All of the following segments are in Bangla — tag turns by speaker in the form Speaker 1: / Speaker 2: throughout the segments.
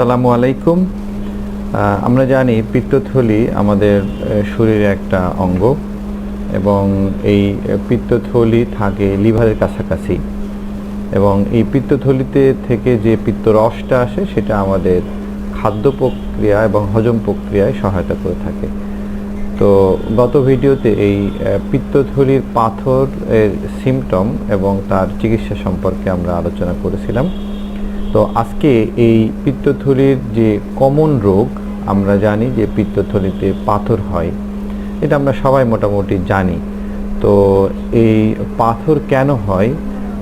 Speaker 1: আসসালামু আলাইকুম। আমরা জানি পিত্তথলি আমাদের শরীরে একটা অঙ্গ এবং এই পিত্তথলি থাকে লিভারের কাছাকাছি এবং এই পিত্তথলিতে থেকে যে পিত্তরসটা আসে সেটা আমাদের খাদ্য প্রক্রিয়া এবং হজম প্রক্রিয়ায় সহায়তা করে থাকে। তো গত ভিডিওতে এই পিত্তথলির পাথর এর সিমটম এবং তার চিকিৎসা সম্পর্কে আমরা আলোচনা করেছিলাম। তো আজকে এই পিত্তথলির যে কমন রোগ, আমরা জানি যে পিত্তথলিতে পাথর হয়। এটা আমরা সবাই মোটামুটি জানি। তো এই পাথর কেন হয়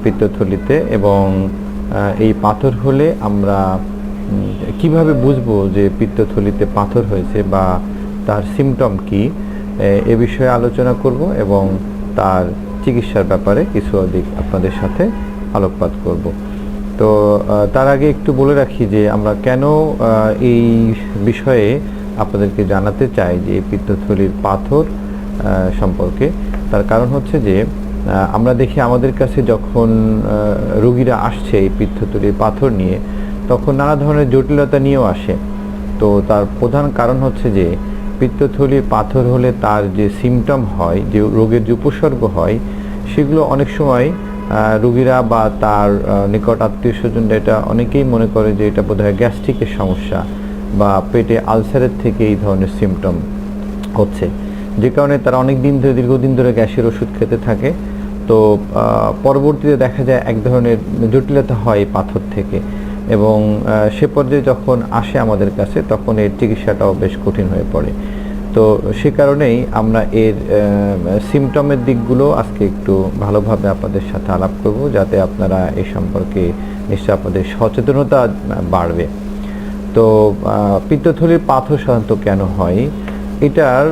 Speaker 1: পিত্তথলিতে এবং এই পাথর হলে আমরা কীভাবে বুঝব যে পিত্তথলিতে পাথর হয়েছে বা তার সিমটম কি? এ বিষয়ে আলোচনা করব এবং তার চিকিৎসার ব্যাপারে কিছু অধিক আপনাদের সাথে আলোকপাত করব। তো তার আগে একটু বলে রাখি যে আমরা কেন এই বিষয়ে আপনাদেরকে জানাতে চাই যে পিত্তথলির পাথর সম্পর্কে। তার কারণ হচ্ছে যে আমরা দেখি আমাদের কাছে যখন রোগীরা আসছে এই পিত্তথলির পাথর নিয়ে, তখন নানা ধরনের জটিলতা নিয়েও আসে। তো তার প্রধান কারণ হচ্ছে যে, পিত্তথলির পাথর হলে তার যে সিমটম হয়, যে রোগের যে উপসর্গ হয়, সেগুলো অনেক সময় রোগীরা বা তার নিকট আত্মীয় স্বজনরা এটা অনেকেই মনে করে যে এটা বোধহয় গ্যাস্ট্রিকের সমস্যা বা পেটে আলসারের থেকে এই ধরনের সিমটম হচ্ছে। যে কারণে তারা অনেক দিন ধরে, দীর্ঘদিন ধরে গ্যাসের ওষুধ খেতে থাকে। তো পরবর্তীতে দেখা যায় এক ধরনের জটিলতা হয় পাথর থেকে এবং সে পর্যায়ে যখন আসে আমাদের কাছে, তখন এর চিকিৎসাটাও বেশ কঠিন হয়ে পড়ে। তো সে কারণেই আমরা এর সিমটমের দিকগুলো আজকে একটু ভালোভাবে আপনাদের সাথে আলাপ করব, যাতে আপনারা এ সম্পর্কে নিশ্চয় আপনাদের সচেতনতা বাড়বে। তো পিত্তথলির পাথর সাধারণত কেন হয়? এটার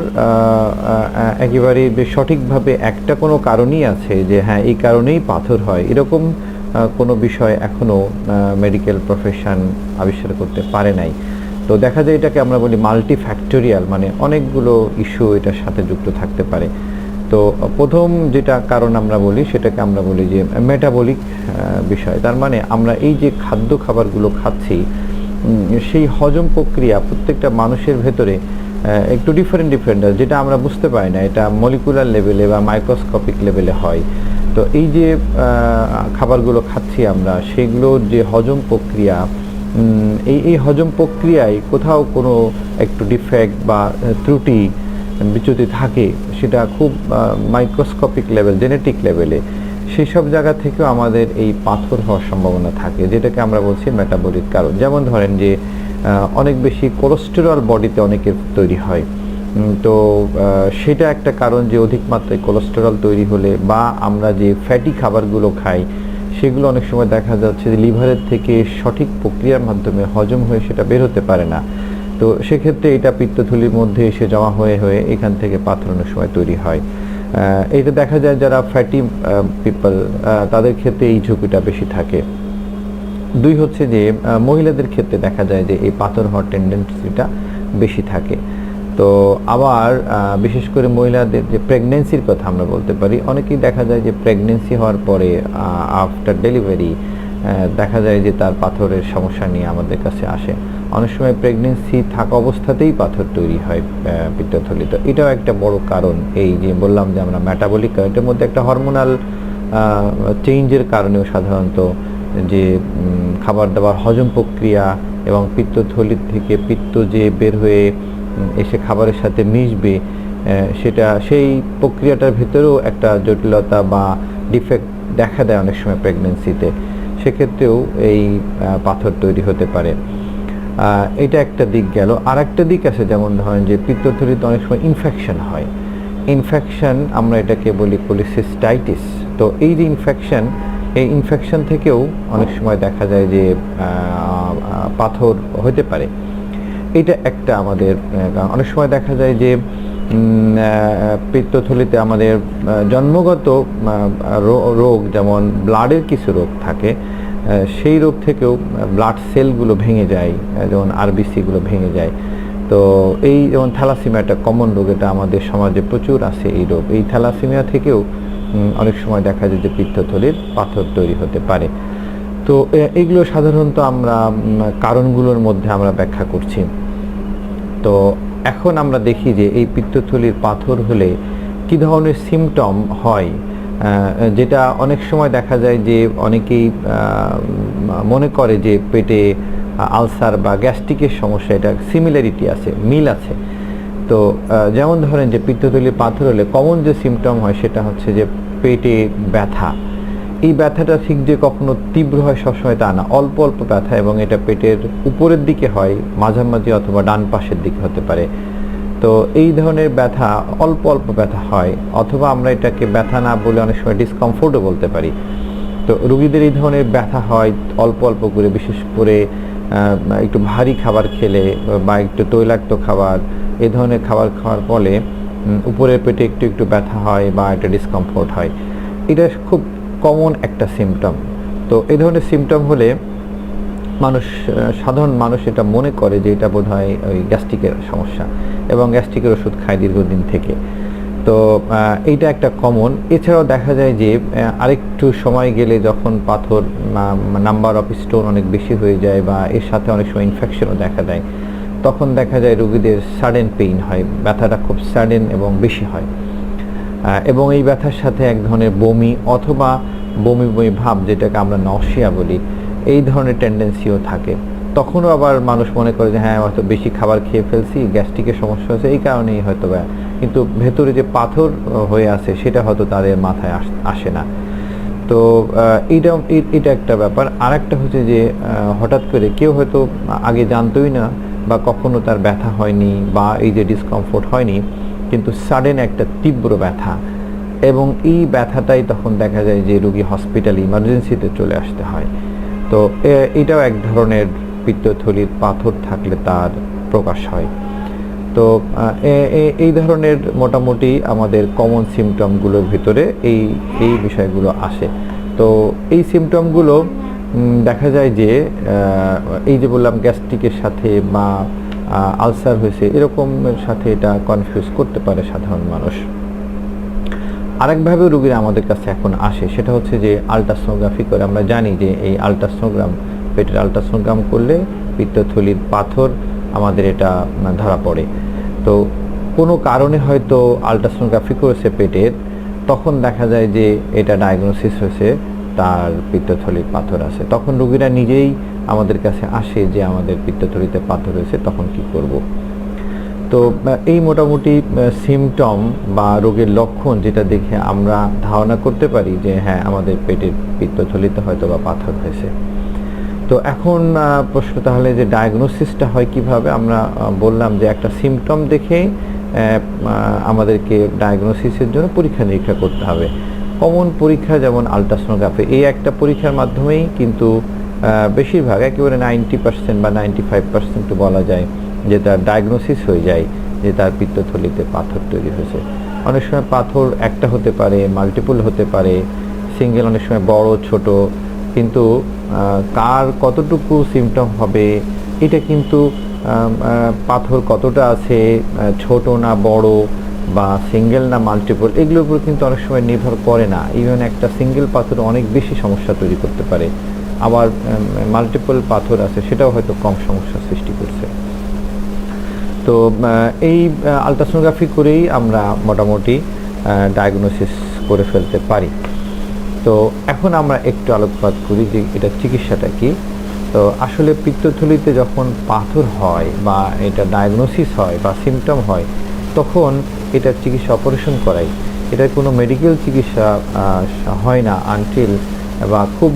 Speaker 1: একেবারে বেশ সঠিকভাবে একটা কোনো কারণই আছে যে হ্যাঁ এই কারণেই পাথর হয়। এরকম কোনো বিষয় এখনও মেডিকেল প্রফেশন আবিষ্কার করতে পারে নাই। তো দেখা যায় এটাকে আমরা বলি মাল্টি ফ্যাক্টোরিয়াল মানে অনেকগুলো ইস্যু এটার সাথে যুক্ত থাকতে পারে। তো প্রথম যেটা কারণ আমরা বলি, সেটাকে আমরা বলি যে মেটাবলিক বিষয়। তার মানে আমরা এই যে খাদ্য খাবারগুলো খাচ্ছি সেই হজম প্রক্রিয়া প্রত্যেকটা মানুষের ভেতরে একটু ডিফারেন্ট ডিফারেন্ট যেটা আমরা বুঝতে পারি না, এটা মলিকুলার লেভেলে বা মাইক্রোস্কোপিক লেভেলে হয়। তো এই যে খাবারগুলো খাচ্ছি আমরা, সেগুলোর যে হজম প্রক্রিয়া এই এই হজম প্রক্রিয়ায় কোথাও কোনো একটু ডিফেক্ট বা ত্রুটি বিচ্যুতি থাকে, সেটা খুব মাইক্রোস্কোপিক লেভেল জেনেটিক লেভেলে সেই সব জায়গা থেকেও আমাদের এই পাথর হওয়ার সম্ভাবনা থাকে, যেটাকে আমরা বলছি মেটাবলিক কারণ। যেমন ধরেন যে অনেক বেশি কোলেস্টেরল বডিতে অনেকের তৈরি হয়। তো সেটা একটা কারণ যে, অধিক মাত্রায় কোলেস্টেরল তৈরি হলে বা আমরা যে ফ্যাটি খাবারগুলো খাই সেগুলো অনেক সময় দেখা যাচ্ছে যে লিভারের থেকে সঠিক প্রক্রিয়ার মাধ্যমে হজম হয়ে সেটা বের হতে পারে না। তো সেক্ষেত্রে এটা পিত্তথলির মধ্যে এসে জমা হয়ে হয়ে এখান থেকে পাথর অনেক সময় তৈরি হয়। এটা দেখা যায় যারা ফ্যাটি পিপল তাদের ক্ষেত্রে এই ঝুঁকিটা বেশি থাকে। দুই হচ্ছে যে মহিলাদের ক্ষেত্রে দেখা যায় যে এই পাথর হওয়ার টেন্ডেন্সিটা বেশি থাকে। তো আবার বিশেষ করে মহিলাদের যে প্রেগনেন্সির কথা আমরা বলতে পারি, অনেকেই দেখা যায় যে প্রেগনেন্সি হওয়ার পরে আফটার ডেলিভারি দেখা যায় যে তার পাথরের সমস্যা নিয়ে আমাদের কাছে আসে। অনেক সময় প্রেগনেন্সি থাকা অবস্থাতেই পাথর তৈরি হয় পিত্তথলি তো এটাও একটা বড় কারণ। এই যে বললাম যে আমরা মেটাবলিক এটার মধ্যে একটা হরমোনাল চেঞ্জের কারণেও সাধারণত যে খাবার দাবার হজম প্রক্রিয়া এবং পিত্তথলির থেকে পিত্ত যে বের হয়ে এসে খাবারের সাথে মিশবে সেটা সেই প্রক্রিয়াটার ভেতরেও একটা জটিলতা বা ডিফেক্ট দেখা দেয় অনেক সময় প্রেগনেন্সিতে সেক্ষেত্রেও এই পাথর তৈরি হতে পারে। এটা একটা দিক গেল। আর একটা দিক আছে যেমন ধরেন যে পিত্তথলিতে অনেক সময় ইনফেকশন হয়। ইনফেকশন আমরা এটাকে বলি পলিসিস্টাইটিস তো এই যে ইনফেকশন এই ইনফেকশন থেকেও অনেক সময় দেখা যায় যে পাথর হতে পারে। এটা একটা আমাদের অনেক সময় দেখা যায় যে পিত্তথলিতে আমাদের জন্মগত রোগ যেমন ব্লাডের কিছু রোগ থাকে সেই রোগ থেকেও ব্লাড সেলগুলো ভেঙে যায় যেমন আরবিসিগুলো ভেঙে যায়। তো এই যেমন থ্যালাসিমিয়া একটা কমন রোগ, এটা আমাদের সমাজে প্রচুর আছে এই রোগ। এই থ্যালাসিমিয়া থেকেও অনেক সময় দেখা যায় যে পিত্তথলির পাথর তৈরি হতে পারে। তো এগুলো সাধারণত আমরা কারণগুলোর মধ্যে আমরা ব্যাখ্যা করছি। তো এখন আমরা দেখি যে এই পিত্তথলির পাথর হলে কি ধরনের সিমটম হয়? যেটা অনেক সময় দেখা যায় যে অনেকেই মনে করে যে পেটে আলসার বা গ্যাস্ট্রিকের সমস্যা, এটা সিমিলারিটি আছে, মিল আছে। তো যেমন ধরেন যে পিত্তথলির পাথর হলে কমন যে সিমটম হয় সেটা হচ্ছে যে পেটে ব্যথা। এই ব্যথাটা ঠিক যে কখনো তীব্র হয়, সবসময় তা না। অল্প অল্প ব্যথা এবং এটা পেটের উপরের দিকে হয়, মাঝামাঝি অথবা ডান পাশের দিকে হতে পারে। তো এই ধরনের ব্যথা, অল্প অল্প ব্যথা হয় অথবা আমরা এটাকে ব্যথা না বলে অনেক সময় ডিসকমফোর্টও বলতে পারি। তো রুগীদের এই ধরনের ব্যথা হয়, অল্প অল্প করে, বিশেষ করে একটু ভারী খাবার খেলে বা একটু তৈলাক্ত খাবার এই ধরনের খাবার খাওয়ার ফলে উপরের পেটে একটু একটু ব্যথা হয় বা একটা ডিসকমফোর্ট হয়। এটা খুব কমন একটা সিমটম তো এই ধরনের সিমটম হলে মানুষ সাধারণ মানুষ এটা মনে করে যে এটা বোধ হয় ওই গ্যাস্ট্রিকের সমস্যা এবং গ্যাস্ট্রিকের ওষুধ খায় দীর্ঘদিন থেকে। তো এইটা একটা কমন এছাড়াও দেখা যায় যে আরেকটু সময় গেলে যখন পাথর নাম্বার অফ স্টোন অনেক বেশি হয়ে যায় বা এর সাথে অনেক সময় ইনফেকশনও দেখা দেয়, তখন দেখা যায় রোগীদের সাডেন পেইন হয়, ব্যথাটা খুব সাডেন এবং বেশি হয়। এবং এই ব্যথার সাথে এক ধরনের বমি অথবা বমি বমি ভাব যেটাকে আমরা নসিয়া বলি, এই ধরনের টেন্ডেন্সিও থাকে। তখনও আবার মানুষ মনে করে যে হ্যাঁ হয়তো বেশি খাবার খেয়ে ফেলছি গ্যাস্ট্রিকের সমস্যা হয়েছে, এই কারণেই হয়তো বা। কিন্তু ভেতরে যে পাথর হয়ে আছে, সেটা হয়তো তাদের মাথায় আসে না। তো এইটা এটা একটা ব্যাপার। আর একটা হচ্ছে যে হঠাৎ করে কেউ হয়তো আগে জানতোই না বা কখনো তার ব্যথা হয়নি বা এই যে ডিসকমফোর্ট হয়নি কিন্তু সাডেন একটা তীব্র ব্যথা এবং এই ব্যথাটাই তখন দেখা যায় যে রুগী হসপিটাল ইমার্জেন্সিতে চলে আসতে হয়। তো এটাও এক ধরনের পিত্তথলির পাথর থাকলে তার প্রকাশ হয়। তো এই ধরনের মোটামুটি আমাদের কমন সিমটমগুলোর ভিতরে এই এই বিষয়গুলো আসে। তো, এই সিমটমগুলো দেখা যায় যে এই যে বললাম গ্যাস্ট্রিকের সাথে বা আলসার হয়েছে এরকম সাথে এটা কনফিউজ করতে পারে সাধারণ মানুষ। আরেকভাবে রুগীরা আমাদের কাছে এখন আসে, সেটা হচ্ছে যে আলট্রাসোনোগ্রাফি করে আমরা জানি যে এই আলট্রাসোনোগ্রাম পেটের আলট্রাসোনোগ্রাম করলে পিত্তথলির পাথর আমাদের এটা ধরা পড়ে। তো কোনো কারণে হয়তো আলট্রাসোনোগ্রাফি করেছে পেটের, তখন দেখা যায় যে এটা ডায়াগনোসিস হয়েছে তার পিত্তথলির পাথর আছে। তখন রুগীরা নিজেই আমাদের কাছে আসে যে আমাদের পিত্তথলিতে পাথর হয়েছে তখন কি করব। তো এই মোটামুটি সিমটম বা রোগের লক্ষণ যেটা দেখে আমরা ধারণা করতে পারি যে হ্যাঁ আমাদের পেটের পিত্তথলিতে হয়তো বা পাথর হয়েছে। তো এখন প্রশ্ন তাহলে যে ডায়াগনোসিসটা হয় কীভাবে? আমরা বললাম যে একটা সিমটম দেখে আমাদেরকে ডায়াগনোসিসের জন্য পরীক্ষা নিরীক্ষা করতে হবে। কমন পরীক্ষা যেমন আলট্রাসোনোগ্রাফি এই একটা পরীক্ষার মাধ্যমেই কিন্তু বেশিরভাগ একেবারে নাইনটি পার্সেন্ট বা নাইনটি ফাইভ পার্সেন্ট বলা যায় যে তার ডায়াগনোসিস হয়ে যায়, যে তার পিত্তথলিতে পাথর তৈরি হয়েছে। অনেক সময় পাথর একটা হতে পারে মাল্টিপল হতে পারে সিঙ্গেল অনেক সময় বড়, ছোট, কিন্তু কার কতটুকু সিমটম হবে, এটা কিন্তু পাথর কতটা আছে ছোট না বড় বা সিঙ্গেল না মাল্টিপল এগুলোর উপর কিন্তু অনেক সময় নির্ভর করে না। ইভেন একটা সিঙ্গেল পাথর অনেক বেশি সমস্যা তৈরি করতে পারে। আবার মাল্টিপল পাথর আছে, সেটাও হয়তো কম সমস্যা সৃষ্টি করছে। তো এই আলট্রাসোনোগ্রাফি করেই আমরা মোটামুটি ডায়াগনোসিস করে ফেলতে পারি। তো, এখন আমরা একটু আলোকপাত করি যে, এটা চিকিৎসাটা কি? তো, আসলে পিত্তথলিতে যখন পাথর হয় বা এটা ডায়াগনোসিস হয় বা সিমটম হয়, তখন এটার চিকিৎসা অপারেশন করাই। এটার কোনো মেডিকেল চিকিৎসা হয় না আনটিল বা খুব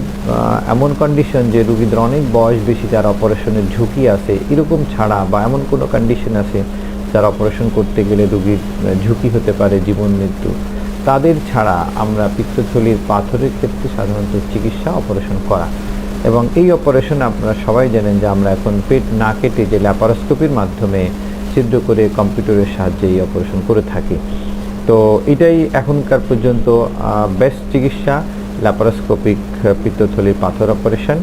Speaker 1: এমন কন্ডিশন যে রুগীদের অনেক বয়স বেশি যার অপারেশনের ঝুঁকি আছে, এরকম ছাড়া বা এমন কোনো কন্ডিশন আছে যার অপারেশন করতে গেলে রুগীর ঝুঁকি হতে পারে, জীবন মৃত্যু। তাদের ছাড়া আমরা পিত্তথলির পাথরের ক্ষেত্রে সাধারণত চিকিৎসা অপারেশন করা। এবং এই অপারেশন আপনারা সবাই জানেন যে আমরা এখন পেট না কেটে যে ল্যাপারোস্কোপির মাধ্যমে ছিদ্র করে কম্পিউটারের সাহায্যে এই অপারেশন করে থাকি। তো এটাই এখনকার পর্যন্ত বেস্ট চিকিৎসা ল্যাপারোস্কোপিক পিত্তথলির পাথর অপারেশন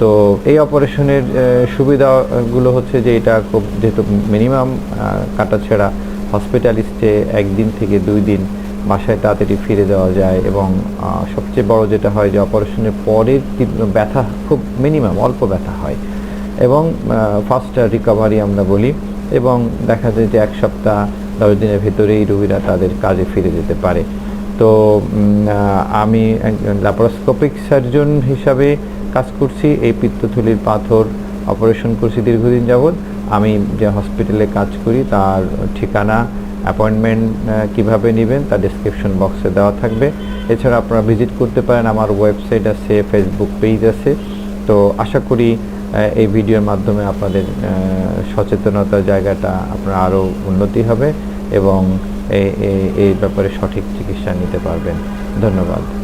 Speaker 1: তো এই অপারেশনের সুবিধাগুলো হচ্ছে যে এটা খুব যেহেতু মিনিমাম কাটাছেড়া হসপিটালিস্টে একদিন থেকে দুই দিন বাসায় তাড়াতাড়ি ফিরে দেওয়া যায় এবং সবচেয়ে বড় যেটা হয় যে অপারেশনের পরের তীব্র ব্যথা খুব মিনিমাম অল্প ব্যথা হয়। এবং ফার্স্ট রিকভারি আমরা বলি। এবং দেখা যায় যে এক সপ্তাহ, দশ দিনের ভেতরেই রোগীরা তাদের কাজে ফিরে যেতে পারে। তো আমি একজন ল্যাপারোস্কোপিক সার্জন হিসাবে কাজ করছি, এই পিত্তথলির পাথর অপারেশন করছি দীর্ঘদিন যাবৎ। আমি যে হসপিটালে কাজ করি, তার ঠিকানা অ্যাপয়েন্টমেন্ট কীভাবে নেবেন তা ডিসক্রিপশন বক্সে দেওয়া থাকবে। এছাড়া আপনারা ভিজিট করতে পারেন, আমার ওয়েবসাইট আছে ফেসবুক পেজ আছে। তো, আশা করি এই ভিডিওর মাধ্যমে আপনাদের সচেতনতা সচেতনতার জায়গাটা আপনার আরও উন্নতি হবে এবং এই ব্যাপারে সঠিক চিকিৎসা নিতে পারবেন। ধন্যবাদ।